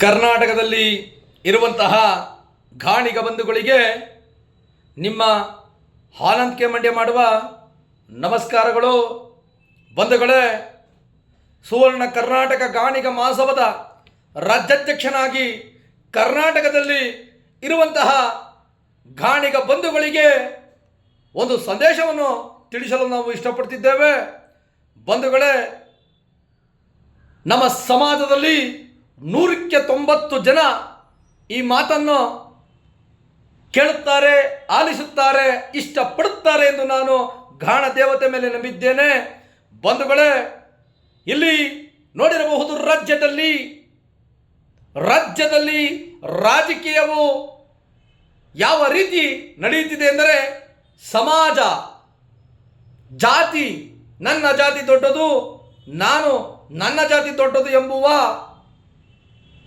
ಕರ್ನಾಟಕದಲ್ಲಿ ಇರುವಂತಹ ಗಾಣಿಗ ಬಂಧುಗಳಿಗೆ ನಿಮ್ಮ ಹಾಲಂತಿಕೆ ಮಂಡ್ಯ ಮಾಡುವ ನಮಸ್ಕಾರಗಳು. ಬಂಧುಗಳೇ, ಸುವರ್ಣ ಕರ್ನಾಟಕ ಗಾಣಿಗ ಮಹಾಸಭದ ರಾಜ್ಯಾಧ್ಯಕ್ಷನಾಗಿ ಕರ್ನಾಟಕದಲ್ಲಿ ಇರುವಂತಹ ಗಾಣಿಗ ಬಂಧುಗಳಿಗೆ ಒಂದು ಸಂದೇಶವನ್ನು ತಿಳಿಸಲು ನಾವು ಇಷ್ಟಪಡ್ತಿದ್ದೇವೆ. ಬಂಧುಗಳೇ, ನಮ್ಮ ಸಮಾಜದಲ್ಲಿ ನೂರಕ್ಕೆ ತೊಂಬತ್ತು ಜನ ಈ ಮಾತನ್ನು ಕೇಳುತ್ತಾರೆ, ಆಲಿಸುತ್ತಾರೆ, ಇಷ್ಟಪಡುತ್ತಾರೆ ಎಂದು ನಾನು ಗಾಣ ದೇವತೆ ಮೇಲೆ ನಂಬಿದ್ದೇನೆ. ಬಂಧುಗಳೇ, ಇಲ್ಲಿ ನೋಡಿರಬಹುದು ರಾಜ್ಯದಲ್ಲಿ ರಾಜ್ಯದಲ್ಲಿ ರಾಜಕೀಯವು ಯಾವ ರೀತಿ ನಡೆಯುತ್ತಿದೆ ಎಂದರೆ ಸಮಾಜ, ಜಾತಿ, ನನ್ನ ಜಾತಿ ದೊಡ್ಡದು, ನಾನು ನನ್ನ ಜಾತಿ ದೊಡ್ಡದು ಎಂಬುವ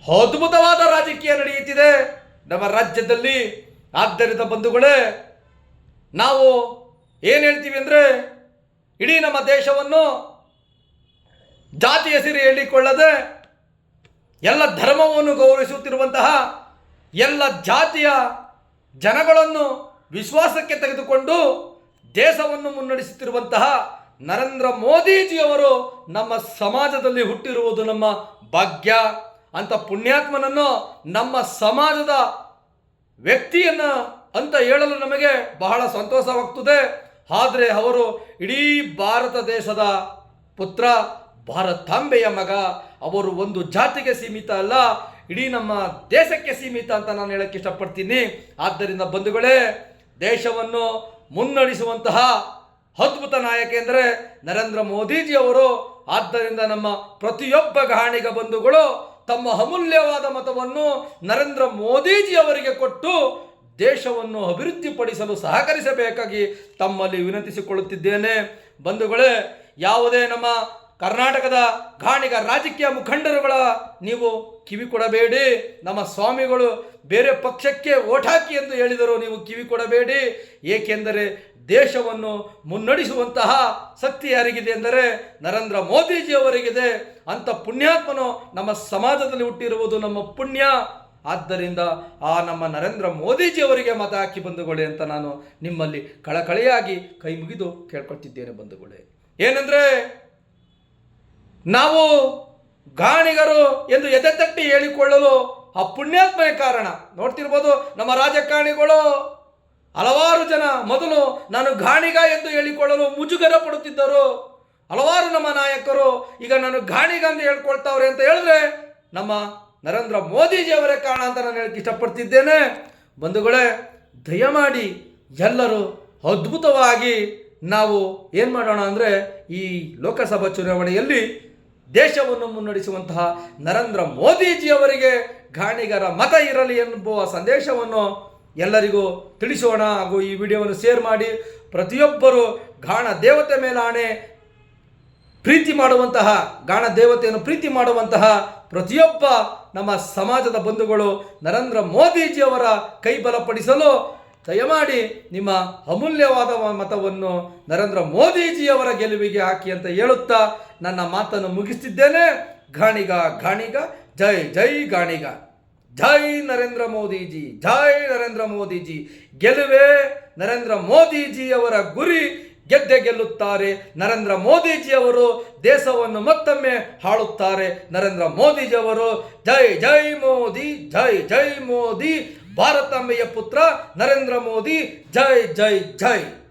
ಅದ್ಭುತವಾದ ರಾಜಕೀಯ ನಡೆಯುತ್ತಿದೆ ನಮ್ಮ ರಾಜ್ಯದಲ್ಲಿ. ಆದ್ದರಿಂದ ಬಂಧುಗಳೇ, ನಾವು ಏನು ಹೇಳ್ತೀವಿ ಅಂದರೆ, ಇಡೀ ನಮ್ಮ ದೇಶವನ್ನು ಜಾತಿ ಹೆಸರು ಹೇಳಿಕೊಳ್ಳದೆ ಎಲ್ಲ ಧರ್ಮವನ್ನು ಗೌರವಿಸುತ್ತಿರುವಂತಹ ಎಲ್ಲ ಜಾತಿಯ ಜನಗಳನ್ನು ವಿಶ್ವಾಸಕ್ಕೆ ತೆಗೆದುಕೊಂಡು ದೇಶವನ್ನು ಮುನ್ನಡೆಸುತ್ತಿರುವಂತಹ ನರೇಂದ್ರ ಮೋದಿಜಿಯವರು ನಮ್ಮ ಸಮಾಜದಲ್ಲಿ ಹುಟ್ಟಿರುವುದು ನಮ್ಮ ಭಾಗ್ಯ. ಅಂತ ಪುಣ್ಯಾತ್ಮನನ್ನು ನಮ್ಮ ಸಮಾಜದ ವ್ಯಕ್ತಿಯನ್ನ ಅಂತ ಹೇಳಲು ನಮಗೆ ಬಹಳ ಸಂತೋಷವಾಗ್ತದೆ. ಆದರೆ ಅವರು ಇಡೀ ಭಾರತ ದೇಶದ ಪುತ್ರ, ಭಾರತಾಂಬೆಯ ಮಗ, ಅವರು ಒಂದು ಜಾತಿಗೆ ಸೀಮಿತ ಅಲ್ಲ, ಇಡೀ ನಮ್ಮ ದೇಶಕ್ಕೆ ಸೀಮಿತ ಅಂತ ನಾನು ಹೇಳಕ್ಕೆ ಇಷ್ಟಪಡ್ತೀನಿ. ಆದ್ದರಿಂದ ಬಂಧುಗಳೇ, ದೇಶವನ್ನು ಮುನ್ನಡೆಸುವಂತಹ ಅದ್ಭುತ ನಾಯಕ ಎಂದರೆ ನರೇಂದ್ರ ಮೋದಿಜಿ ಅವರು. ಆದ್ದರಿಂದ ನಮ್ಮ ಪ್ರತಿಯೊಬ್ಬ ಗಾಣಿಗ ಬಂಧುಗಳು ತಮ್ಮ ಅಮೂಲ್ಯವಾದ ಮತವನ್ನು ನರೇಂದ್ರ ಮೋದಿಜಿ ಅವರಿಗೆ ಕೊಟ್ಟು ದೇಶವನ್ನು ಅಭಿವೃದ್ಧಿಪಡಿಸಲು ಸಹಕರಿಸಬೇಕಾಗಿ ತಮ್ಮಲ್ಲಿ ವಿನಂತಿಸಿಕೊಳ್ಳುತ್ತಿದ್ದೇನೆ. ಬಂಧುಗಳೇ, ಯಾವುದೇ ನಮ್ಮ ಕರ್ನಾಟಕದ ಗಾಣಿಗ ರಾಜಕೀಯ ಮುಖಂಡರುಗಳ ನೀವು ಕಿವಿ ಕೊಡಬೇಡಿ. ನಮ್ಮ ಸ್ವಾಮಿಗಳು ಬೇರೆ ಪಕ್ಷಕ್ಕೆ ಓಟ್ ಹಾಕಿ ಎಂದು ಹೇಳಿದರು ನೀವು ಕಿವಿ ಕೊಡಬೇಡಿ. ಏಕೆಂದರೆ ದೇಶವನ್ನು ಮುನ್ನಡೆಸುವಂತಹ ಶಕ್ತಿ ಯಾರಿಗಿದೆ ಎಂದರೆ ನರೇಂದ್ರ ಮೋದಿಜಿ ಅವರಿಗಿದೆ ಅಂತ ಪುಣ್ಯಾತ್ಮನು ನಮ್ಮ ಸಮಾಜದಲ್ಲಿ ಹುಟ್ಟಿರುವುದು ನಮ್ಮ ಪುಣ್ಯ. ಆದ್ದರಿಂದ ಆ ನಮ್ಮ ನರೇಂದ್ರ ಮೋದಿಜಿ ಅವರಿಗೆ ಮತ ಹಾಕಿ ಬಂಧುಗಳೇ ಅಂತ ನಾನು ನಿಮ್ಮಲ್ಲಿ ಕಳಕಳಿಯಾಗಿ ಕೈ ಮುಗಿದು ಕೇಳ್ಕೊಳ್ತಿದ್ದೇನೆ ಬಂಧುಗಳೇ. ಏನಂದ್ರೆ ನಾವು ಗಾಣಿಗರು ಎಂದು ಎದೆತಟ್ಟಿ ಹೇಳಿಕೊಳ್ಳಲು ಆ ಪುಣ್ಯಾತ್ಮಯ ಕಾರಣ. ನೋಡ್ತಿರ್ಬೋದು ನಮ್ಮ ರಾಜಕಾರಣಿಗಳು ಹಲವಾರು ಜನ ಮೊದಲು ನಾನು ಗಾಣಿಗ ಎಂದು ಹೇಳಿಕೊಳ್ಳಲು ಮುಜುಗರ ಪಡುತ್ತಿದ್ದರು. ಹಲವಾರು ನಮ್ಮ ನಾಯಕರು ಈಗ ನಾನು ಗಾಣಿಗ ಅಂತ ಹೇಳ್ಕೊಳ್ತಾವ್ರೆ ಅಂತ ಹೇಳಿದ್ರೆ ನಮ್ಮ ನರೇಂದ್ರ ಮೋದಿಜಿಯವರೇ ಕಾರಣ ಅಂತ ನಾನು ಹೇಳಕ್ಕೆ ಇಷ್ಟಪಡ್ತಿದ್ದೇನೆ. ಬಂಧುಗಳೇ, ದಯಮಾಡಿ ಎಲ್ಲರೂ ಅದ್ಭುತವಾಗಿ ನಾವು ಏನು ಮಾಡೋಣ ಅಂದರೆ ಈ ಲೋಕಸಭಾ ಚುನಾವಣೆಯಲ್ಲಿ ದೇಶವನ್ನು ಮುನ್ನಡೆಸುವಂತಹ ನರೇಂದ್ರ ಮೋದಿಜಿಯವರಿಗೆ ಗಾಣಿಗರ ಮತ ಇರಲಿ ಎಂಬುವ ಸಂದೇಶವನ್ನು ಎಲ್ಲರಿಗೂ ತಿಳಿಸೋಣ. ಹಾಗೂ ಈ ವಿಡಿಯೋವನ್ನು ಶೇರ್ ಮಾಡಿ ಪ್ರತಿಯೊಬ್ಬರು ಗಾಣ ದೇವತೆ ಮೇಲಾಣೆ ಪ್ರೀತಿ ಮಾಡುವಂತಹ, ಗಾಣ ದೇವತೆಯನ್ನು ಪ್ರೀತಿ ಮಾಡುವಂತಹ ಪ್ರತಿಯೊಬ್ಬ ನಮ್ಮ ಸಮಾಜದ ಬಂಧುಗಳು ನರೇಂದ್ರ ಮೋದಿಜಿಯವರ ಕೈ ಬಲಪಡಿಸಲು ದಯಮಾಡಿ ನಿಮ್ಮ ಅಮೂಲ್ಯವಾದ ಮತವನ್ನು ನರೇಂದ್ರ ಮೋದಿಜಿಯವರ ಗೆಲುವಿಗೆ ಹಾಕಿ ಅಂತ ಹೇಳುತ್ತಾ ನನ್ನ ಮಾತನ್ನು ಮುಗಿಸ್ತಿದ್ದೇನೆ. ಗಾಣಿಗ ಘಾಣಿಗ, ಜೈ ಜೈ ಗಾಣಿಗ ಜೈ ನರೇಂದ್ರ ಮೋದಿಜಿ, ಜೈ ನರೇಂದ್ರ ಮೋದಿಜಿ. ಗೆಲುವೆ ನರೇಂದ್ರ ಮೋದಿಜಿಯವರ ಗುರಿ. ಗೆದ್ದೆ ಗೆಲ್ಲುತ್ತಾರೆ. ನರೇಂದ್ರ ಮೋದಿಜಿಯವರು ದೇಶವನ್ನು ಮತ್ತೊಮ್ಮೆ ಹಾಳುತ್ತಾರೆ. ನರೇಂದ್ರ ಮೋದಿಜಿಯವರು ಜೈ ಜೈ ಮೋದಿ, ಜೈ ಜೈ ಮೋದಿ. ಭಾರತಾಂಬೆಯ ಪುತ್ರ ನರೇಂದ್ರ ಮೋದಿ. ಜೈ ಜೈ ಜೈ.